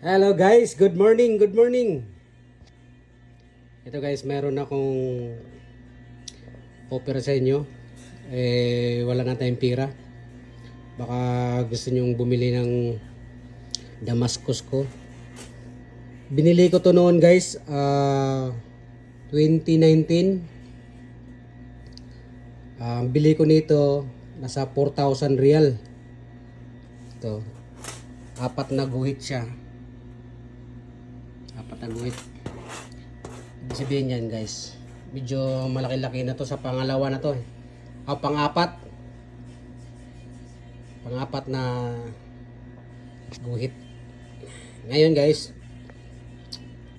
Hello guys, good morning, good morning. Ito guys, meron akong offer sa inyo. Eh, wala na tayong pira. Baka gusto nyong bumili ng Damascus ko. Binili ko to noon guys, ah 2019. Ah, Ang bili ko nito, nasa 4,000 real. Ito, apat na guhit siya. Apat na guhit. Ibig sabihin yan guys. Medyo malaki-laki na to sa pangalawa na to eh. O pang-apat. Pang-apat na guhit. Ngayon guys,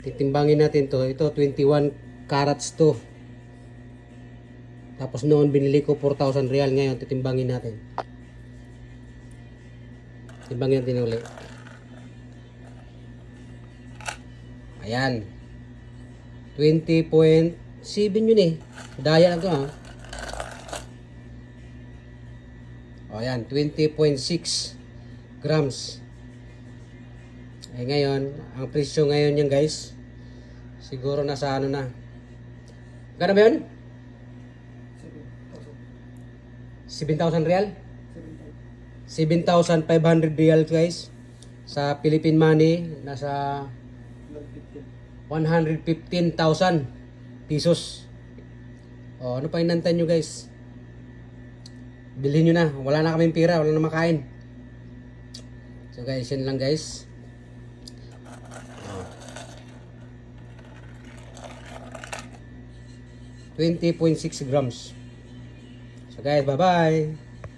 titimbangin natin to. Ito 21 carats to. Tapos noon binili ko 4,000 real. Ngayon titimbangin natin. Timbangin natin ulit. Ayan. 20.7 yun eh. Daya lang to ha. O ayan, 20.6 grams. Eh ngayon, ang presyo ngayon yan guys, siguro nasa ano na. Gano ba yun? 7,000 real? 7,500 real guys. Sa Philippine money, nasa 115,000 pesos. O, ano pa inantay nyo guys? Bilhin nyo na. Wala na kaming pira. Wala na makain. So guys, yun lang guys. O. 20.6 grams. So guys, bye-bye.